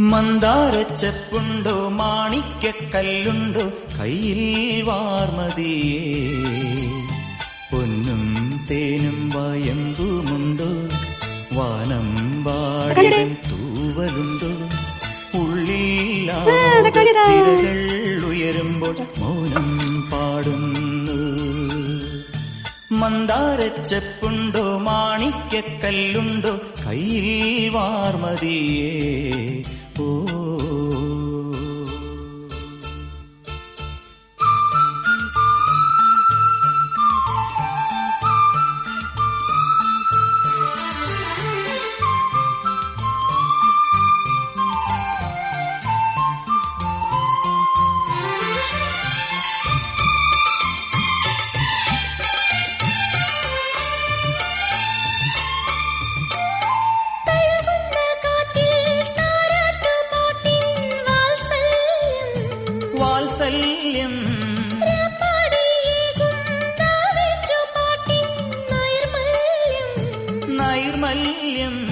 മന്ദാരച്ചെപ്പുണ്ടോ? മാണിക്കല്ലുണ്ടോ കയ്യിൽ വാർമതിയേ. പൊന്നും തേനും വയമ്പുമുണ്ടോ വാനം വാടിയും തൂവലുണ്ടോ? ഉള്ളിൽ ഉയരുമ്പോൾ മൗനം മന്ദാരച്ചെപ്പുണ്ടോ മാണിക്കക്കല്ലുണ്ടോ കയ്യിൽ വാർമതിയേ ഓ.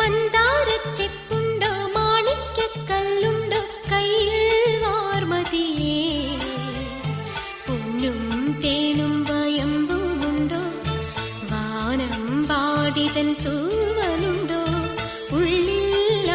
മന്ദാരച്ചെപ്പുണ്ടോ കയ്യിൽ പൊന്നും തേനും വാനം പാടിതൻ തൂവലുണ്ടോ? ഉള്ളിൽ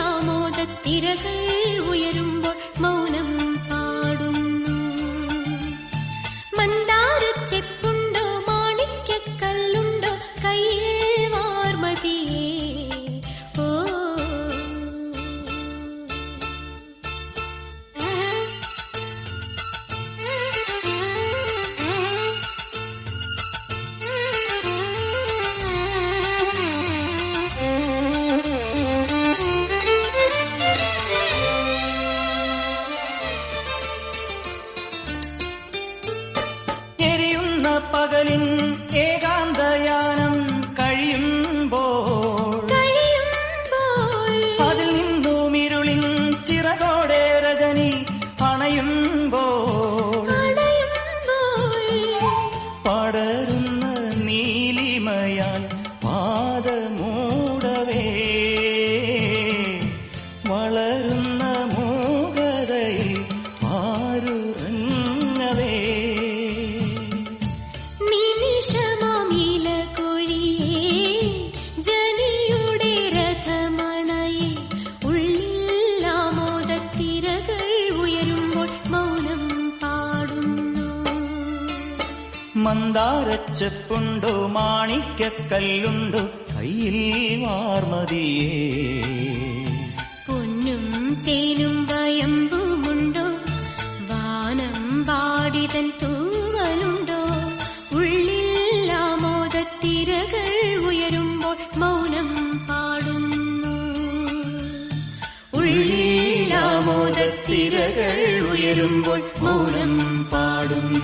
ചിറകോടെ രജനി അണയുമ്പോൾ അണയുമ്പോൾ പടരുന്ന നീലിമയാൽ പാദമൂടവേ വളരുന്ന മന്ദാരച്ചെപ്പുണ്ടോ? മാണിക്കല്ലുണ്ടോ കയ്യിൽ വാർമതിയേ. പൊന്നും തേനും വയമ്പുമുണ്ടോ? വാനം പാടിതൻ തൂവലുണ്ടോ? ഉള്ളിൽ ആമോദത്തിരകൾ ഉയരുമ്പോൾ മൗനം പാടുന്നു. ഉള്ളിൽ ആമോദത്തിരകൾ ഉയരുമ്പോൾ മൗനം പാടുന്നു.